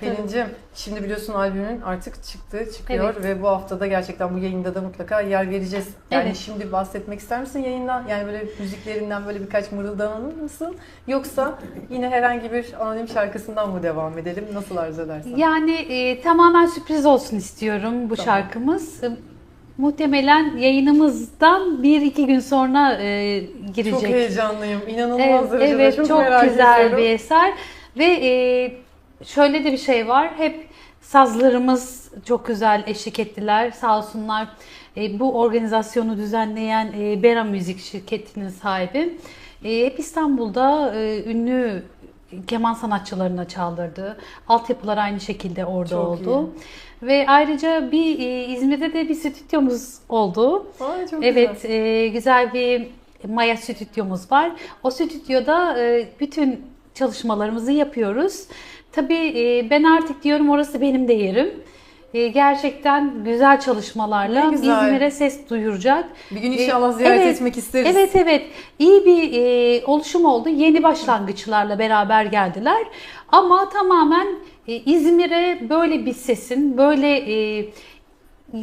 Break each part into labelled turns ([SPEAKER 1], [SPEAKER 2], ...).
[SPEAKER 1] Pelincim, şimdi biliyorsun albümün artık çıktı, çıkıyor
[SPEAKER 2] Evet.
[SPEAKER 1] ve bu haftada gerçekten bu yayında da mutlaka yer vereceğiz. Yani
[SPEAKER 2] Evet.
[SPEAKER 1] şimdi bahsetmek ister misin yayından? Yani böyle müziklerinden böyle birkaç mırıldanır mısın? Yoksa yine herhangi bir anonim şarkısından mı devam edelim? Nasıl arzu edersen?
[SPEAKER 2] Yani e, tamamen sürpriz olsun istiyorum bu
[SPEAKER 1] Tamam.
[SPEAKER 2] şarkımız. Muhtemelen yayınımızdan bir iki gün sonra e, girecek.
[SPEAKER 1] Çok heyecanlıyım. İnanılmaz
[SPEAKER 2] Evet,
[SPEAKER 1] derecede
[SPEAKER 2] evet
[SPEAKER 1] çok,
[SPEAKER 2] çok,
[SPEAKER 1] merak
[SPEAKER 2] güzel
[SPEAKER 1] ediyorum.
[SPEAKER 2] bir eser ve e, şöyle de bir şey var. Hep sazlarımız çok güzel eşlik ettiler. Sağ olsunlar. E, bu organizasyonu düzenleyen e, Bera Müzik şirketinin sahibi. E, hep İstanbul'da e, ünlü keman sanatçılarına çaldırdı. Altyapılar aynı şekilde orada
[SPEAKER 1] Çok
[SPEAKER 2] oldu. Ve ayrıca bir e, İzmir'de de bir stüdyomuz oldu.
[SPEAKER 1] Ay, çok
[SPEAKER 2] Evet,
[SPEAKER 1] güzel.
[SPEAKER 2] e, güzel bir Maya stüdyomuz var. O stüdyoda e, bütün çalışmalarımızı yapıyoruz. Tabii e, ben artık diyorum orası benim de yerim. E, gerçekten güzel çalışmalarla
[SPEAKER 1] güzel.
[SPEAKER 2] İzmir'e ses duyuracak.
[SPEAKER 1] Bir gün inşallah ziyaret
[SPEAKER 2] evet,
[SPEAKER 1] etmek isteriz.
[SPEAKER 2] Evet evet iyi bir e, oluşum oldu. Yeni başlangıçlarla beraber geldiler. Ama tamamen e, İzmir'e böyle bir sesin, böyle e,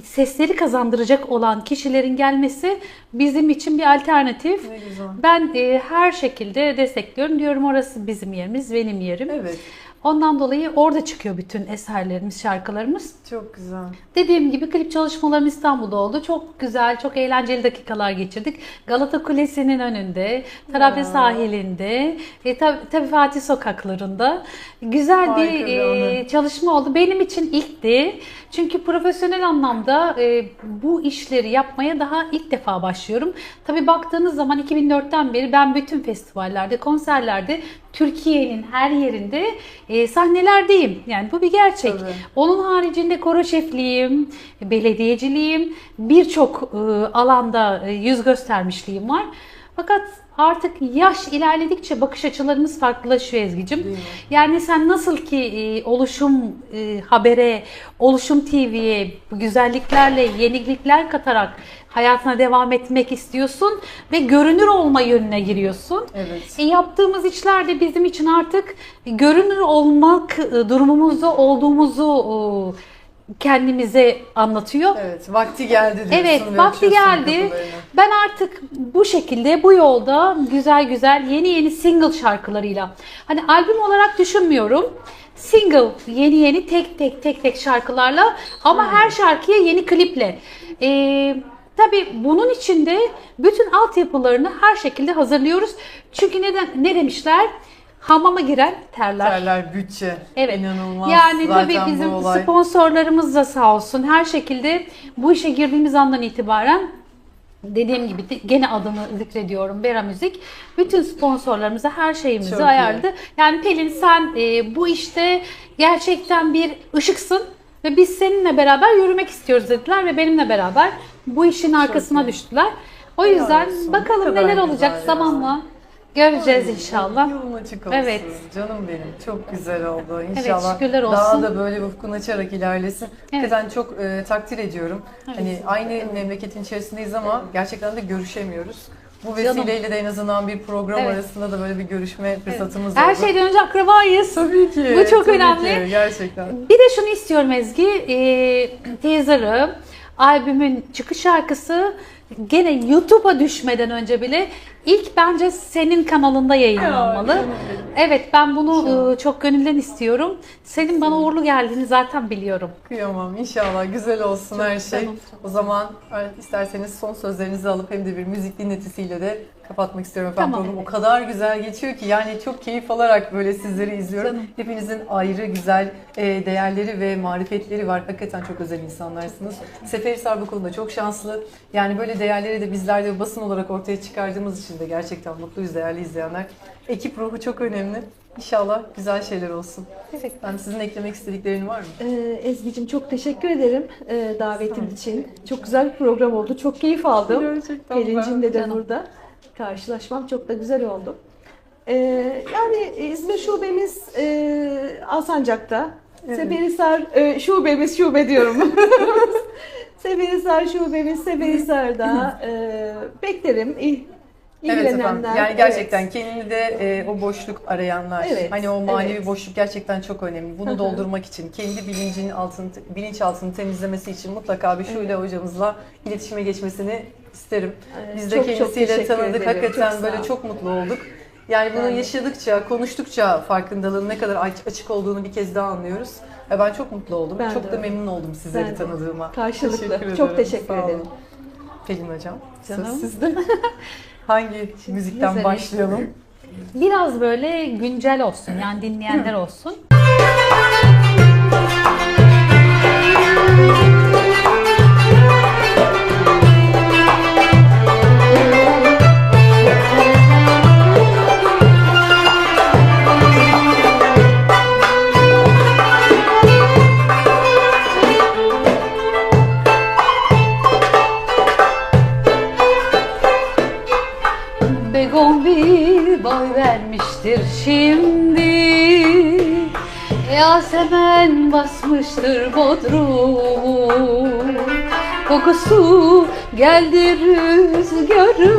[SPEAKER 2] sesleri kazandıracak olan kişilerin gelmesi bizim için bir alternatif.
[SPEAKER 1] Ne güzel.
[SPEAKER 2] Ben e, her şekilde destekliyorum. Diyorum orası bizim yerimiz, benim yerim.
[SPEAKER 1] Evet,
[SPEAKER 2] Ondan dolayı orada çıkıyor bütün eserlerimiz, şarkılarımız.
[SPEAKER 1] çok güzel.
[SPEAKER 2] Dediğim gibi klip çalışmalarım İstanbul'da oldu. Çok güzel, çok eğlenceli dakikalar geçirdik. Galata Kulesi'nin önünde, Tarabya
[SPEAKER 1] Ya.
[SPEAKER 2] sahilinde, e, tabii Fatih sokaklarında. Güzel
[SPEAKER 1] Harika
[SPEAKER 2] bir, e, çalışma oldu. Benim için ilkti. Çünkü profesyonel anlamda e, bu işleri yapmaya daha ilk defa başlıyorum. Tabii baktığınız zaman 2004'ten beri ben bütün festivallerde, konserlerde Türkiye'nin her yerinde e, sahnelerdeyim. Yani bu bir gerçek.
[SPEAKER 1] Tabii.
[SPEAKER 2] Onun haricinde koro şefliğim, belediyeciliğim, birçok e, alanda e, yüz göstermişliğim var. Fakat artık yaş ilerledikçe bakış açılarımız farklılaşıyor Ezgi'cim. Yani sen nasıl ki e, oluşum e, habere, oluşum TV'ye güzelliklerle yenilikler katarak hayatına devam etmek istiyorsun ve görünür olma yönüne giriyorsun.
[SPEAKER 1] Evet.
[SPEAKER 2] E, yaptığımız işler de bizim için artık görünür olmak e, durumumuzda olduğumuzu e, kendimize anlatıyor.
[SPEAKER 1] Evet, vakti geldi diyorsun
[SPEAKER 2] Evet,
[SPEAKER 1] ve
[SPEAKER 2] vakti geldi. Ben artık bu şekilde, bu yolda güzel güzel yeni yeni single şarkılarıyla. Hani albüm olarak düşünmüyorum. Single, yeni yeni tek tek tek tek şarkılarla ama her şarkıya yeni kliple. Ee, tabii bunun içinde bütün altyapılarını her şekilde hazırlıyoruz. Çünkü neden ne demişler? Hamama giren terler.
[SPEAKER 1] Terler bütçe.
[SPEAKER 2] Evet.
[SPEAKER 1] İnanılmaz.
[SPEAKER 2] Yani
[SPEAKER 1] Zaten
[SPEAKER 2] tabii bizim
[SPEAKER 1] olay.
[SPEAKER 2] sponsorlarımız da sağ olsun her şekilde bu işe girdiğimiz andan itibaren dediğim gibi de- gene adını zikrediyorum Bera Müzik. Bütün sponsorlarımıza her şeyimizi
[SPEAKER 1] Çok iyi.
[SPEAKER 2] ayarladı. Yani Pelin sen e, bu işte gerçekten bir ışıksın ve biz seninle beraber yürümek istiyoruz dediler ve benimle beraber bu işin arkasına
[SPEAKER 1] iyi.
[SPEAKER 2] düştüler. O yüzden bakalım neler olacak
[SPEAKER 1] ya.
[SPEAKER 2] Göreceğiz inşallah.
[SPEAKER 1] Yolun açık olsun.
[SPEAKER 2] Evet.
[SPEAKER 1] Canım benim. Çok güzel oldu. İnşallah
[SPEAKER 2] şükürler
[SPEAKER 1] daha
[SPEAKER 2] olsun.
[SPEAKER 1] da böyle ufkun açarak ilerlesin. Hakikaten çok e, takdir ediyorum. Hani aynı memleketin içerisindeyiz ama gerçekten de görüşemiyoruz. Bu
[SPEAKER 2] Canım.
[SPEAKER 1] vesileyle de en azından bir program
[SPEAKER 2] Evet.
[SPEAKER 1] arasında da böyle bir görüşme fırsatımız
[SPEAKER 2] Her
[SPEAKER 1] oldu.
[SPEAKER 2] şeyden önce akrabayız.
[SPEAKER 1] Tabii ki.
[SPEAKER 2] Bu çok
[SPEAKER 1] tabii
[SPEAKER 2] önemli.
[SPEAKER 1] Ki, gerçekten.
[SPEAKER 2] Bir de şunu istiyorum Ezgi, e, teaser'ı, albümün çıkış şarkısı gene YouTube'a düşmeden önce bile ilk bence senin kanalında yayınlanmalı. Evet ben bunu e, çok gönülden istiyorum. Senin bana uğurlu geldiğini zaten biliyorum.
[SPEAKER 1] Kıyamam. İnşallah güzel olsun her şey.
[SPEAKER 2] canım,
[SPEAKER 1] O zaman e, isterseniz son sözlerinizi alıp hem de bir müzik dinletisiyle de kapatmak istiyorum. Ben
[SPEAKER 2] Tamam.
[SPEAKER 1] program o kadar güzel geçiyor ki yani çok keyif alarak böyle sizleri izliyorum.
[SPEAKER 2] Canım.
[SPEAKER 1] Hepinizin ayrı güzel e, değerleri ve marifetleri var. Hakikaten çok özel insanlarsınız. Seferihisar bu konuda çok şanslı. Yani böyle değerleri de bizler de basın olarak ortaya çıkardığımız için de gerçekten mutluyuz değerli izleyenler. Ekip ruhu çok önemli. İnşallah güzel şeyler olsun. Ben sizin eklemek istediklerin var mı?
[SPEAKER 3] Ee, Ezgi'cim çok teşekkür ederim e, davetin için. Çok güzel bir program oldu. Çok keyif aldım.
[SPEAKER 1] Gerçekten
[SPEAKER 3] Pelincim'le de
[SPEAKER 2] Canım.
[SPEAKER 3] burada. Karşılaşmam çok da güzel oldu. Ee, yani İzmir şubemiz e, Alsancak'ta.
[SPEAKER 1] Evet.
[SPEAKER 3] Seferihisar e, şubemiz şube diyorum. Seferihisar şubemiz Seferihisar'da. E, beklerim. İh-
[SPEAKER 1] Evet efendim. Yani gerçekten
[SPEAKER 3] evet.
[SPEAKER 1] kendini de e, o boşluk arayanlar.
[SPEAKER 3] Evet,
[SPEAKER 1] Hani o manevi
[SPEAKER 3] evet.
[SPEAKER 1] boşluk gerçekten çok önemli. Bunu doldurmak için, kendi bilincinin altını, bilinçaltını temizlemesi için mutlaka bir Şule hocamızla iletişime geçmesini isterim.
[SPEAKER 3] Ee,
[SPEAKER 1] Biz de
[SPEAKER 3] çok çok
[SPEAKER 1] kendisiyle
[SPEAKER 3] teşekkür
[SPEAKER 1] tanıdık.
[SPEAKER 3] ederim.
[SPEAKER 1] Hakikaten
[SPEAKER 3] Çok
[SPEAKER 1] böyle çok mutlu olduk. Yani bunu
[SPEAKER 3] de.
[SPEAKER 1] yaşadıkça, konuştukça farkındalığın ne kadar aç- açık olduğunu bir kez daha anlıyoruz. Ben çok mutlu oldum.
[SPEAKER 3] Ben
[SPEAKER 1] çok
[SPEAKER 3] de
[SPEAKER 1] da memnun oldum sizleri
[SPEAKER 3] Ben
[SPEAKER 1] tanıdığıma.
[SPEAKER 3] Karşılıklı.
[SPEAKER 1] Teşekkür
[SPEAKER 3] Çok teşekkür ederim.
[SPEAKER 1] Pelin hocam,
[SPEAKER 2] Canım.
[SPEAKER 1] söz sizde. Hangi müzikten
[SPEAKER 2] Güzel.
[SPEAKER 1] başlayalım?
[SPEAKER 2] Biraz böyle güncel olsun yani dinleyenler olsun. Bir boy vermiştir şimdi. Yasemen basmıştır bodrumu. Kokusu geldi rüzgarın.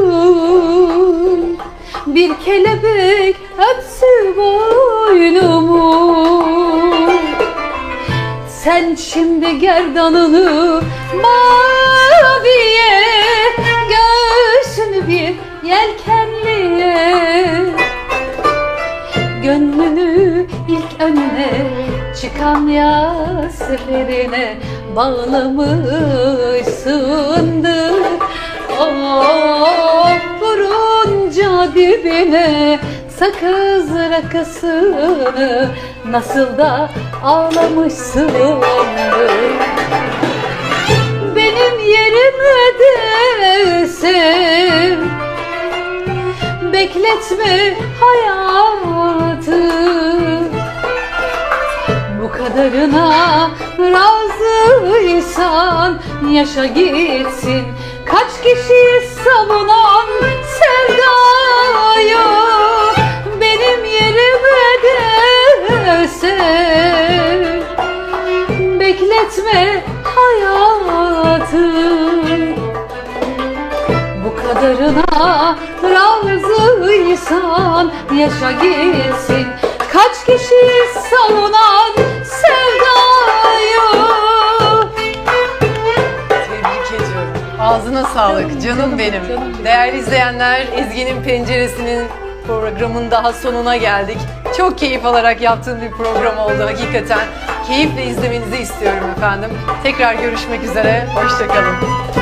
[SPEAKER 2] Bir kelebek öpsü boynumu. Sen şimdi gerdanını maviye Göğsünü bir yelkenliye Gönlünü ilk önüne çıkan ya seferine Bağlamışsındır. Of vurunca dibine sakız rakısını Nasıl da ağlamışsındır. Benim yerime de sev Bekletme hayatı. Bu kadarına razıysan yaşa gitsin. Kaç kişi savunan sevdayı Benim yerime de Bekletme yaşa gitsin Kaç kişi savunan sevdayı
[SPEAKER 1] Tebrik ediyorum. Ağzına sağlık canım, benim. Değerli izleyenler Ezgi'nin Penceresi'nin programın daha sonuna geldik. Çok keyif alarak yaptığım bir program oldu hakikaten. Keyifle izlemenizi istiyorum efendim. Tekrar görüşmek üzere. Hoşçakalın.